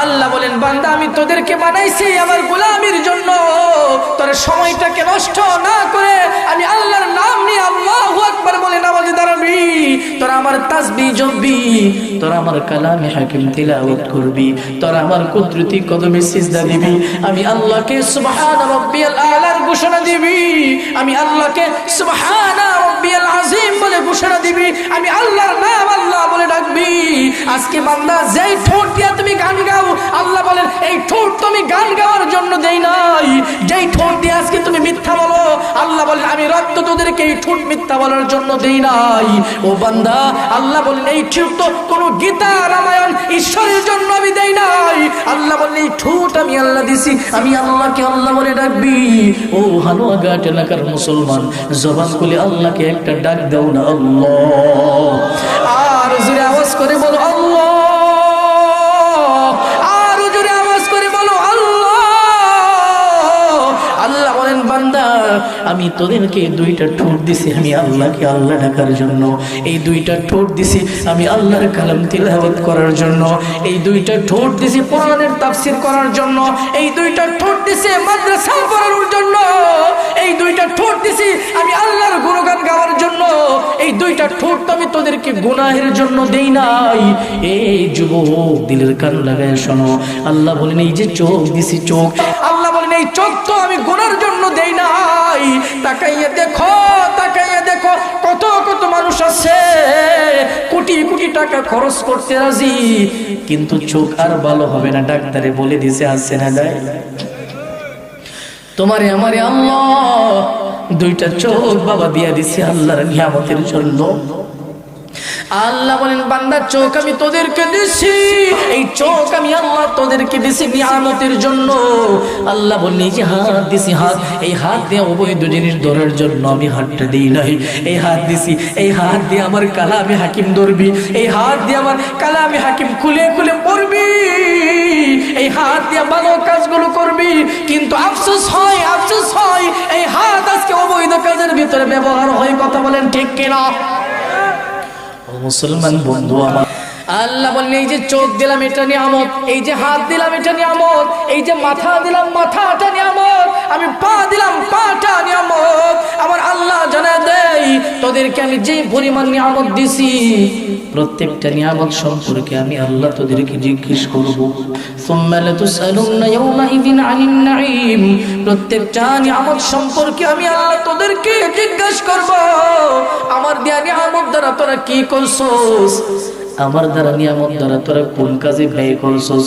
আল্লাহ বলেন, বান্দা, আমি তোদেরকে বানাইছি আমার গোলামির জন্য। তোর সময়টাকে নষ্ট না করে আমি আল্লাহর নাম নিয়ে আল্লাহু আকবার বলে নামাজে দাঁড়াবি। তোরা আমার তাসবিহ জপবি, তোরা আমার কালামে হাকিম তিলাওয়াত করবি, তোরা আমার কুদরতি কদমে সিজদা দিবি। আমি আল্লাহকে সুবহান রাব্বিয়াল আলার ঘোষণা দিবি। আমি আল্লাহকে সুবহান রাব্বিয়াল আজিম বলে ঘোষণা দিবি। আমি আল্লাহর নাম আল্লাহ বলে ডাকবি। আজকে বান্দা যেই ঠোঁট দিয়া তুমি গান গাও, আল্লাহ বলেন, এই ঠোঁট তুমি গান গাওয়ার জন্য দেই নাই। যেই ঠোঁট দিয়ে আজকে তুমি মিথ্যা বলো, আল্লাহ বলেন, আমি রক্ত তোদেরকে এই ঠোঁট মিথ্যা বলার জন্য দেই নাই। ও বান্দা, আল্লাহ বলেন, এই ঠোঁট তো কোনো গীতা, রামায়ণ, ঈশ্বরের জন্য আমি দেই নাই। আল্লাহ বলেন, এই ঠোঁট আমি আল্লাহ দিছি, আমি আল্লাহকে আল্লাহ বলে ডাকবি। ও হানুয়াঘাট এলাকার মুসলমান, জবান খুলে আল্লাহকে একটা ডাক দাও না আল্লাহ। আমি তোদেরকে দুইটা ঠোঁট দিছি, আমি আল্লাহকে আল্লাহ ডাকার জন্য। এই দুইটা ঠোঁট দিছি আমি আল্লাহর কালাম তিলাওয়াত করার জন্য। এই দুইটা ঠোঁট দিছি কোরআনের তাফসীর করার জন্য। এই দুইটা ঠোঁট দিছি মাদ্রাসা পড়ানোর জন্য। এই দুইটা ঠোঁট দিছি আমি আল্লাহর গুণগান গাওয়ার জন্য। এই দুইটা ঠোঁট তো আমি তোদেরকে গুনাহের জন্য দেই নাই। এই যুবক, দিলের কান লাগায় শোনো। আল্লাহ বলেন, এই যে চোখ দিছি চোখ, আল্লাহ বলেন, এই চোখ তো আমি গুনার জন্য টাকা খরচ করতে রাজি, কিন্তু চোখ আর ভালো হবে না, ডাক্তারে বলে দিছে, আসছে না যায়। তোমারে আমারে আল্লাহ দুইটা চোখ বাবা দিয়া দিছে আল্লাহর নিয়ামতের জন্য। আল্লাহ বলেন, বান্দা, চোখ আমি তোদেরকে দিছি। এই চোখ আমি আল্লাহ তোদেরকে দিছি নিয়ামতের জন্য। আল্লাহ বলেন, এই যে হাত দিছি, হাত, এই হাত দিয়ে অবৈধ জিনিস ধরার জন্য আমি হাতটা দিই নাই। এই হাত দিছি, এই হাত দিয়ে আমার কালামে হাকিম ধরবি। এই হাত দিয়ে আমার কালামে হাকিম খুলে খুলে পড়বি। এই হাত দিয়ে ভালো কাজগুলো করবি। কিন্তু আফসোস হয় আফসোস হয়, এই হাত আজকে অবৈধ কাজের ভিতরে ব্যবহার হয়, কথা বলেন ঠিক কিনা? মুসলমান বন্ধু আমার। আল্লাহ বললেন, এই যে চোখ দিলাম, এটা নিয়ামত। এই যে হাত দিলাম, এটা নিয়ামত। এই যে মাথা দিলাম, মাথাটা নিয়ামত। আমি পা তোদেরকে আমি যে পরিমাণ নিয়ামত দিছি, প্রত্যেকটা নিয়ামত সম্পর্কে আমি আল্লাহ তোদেরকে জিজ্ঞেস করব। সুম্মা লাতুসআলুন্না ইয়াওমাইযিন আনিন নাঈম, প্রত্যেকটা নিয়ামত সম্পর্কে আমি আল্লাহ তোদেরকে জিজ্ঞেস করব। আমার দেয়া নিয়ামত দ্বারা তোরা কি করছস? আমার দ্বারা নিয়ামত দ্বারা তোরা কোন কাজে ব্যয় করছস?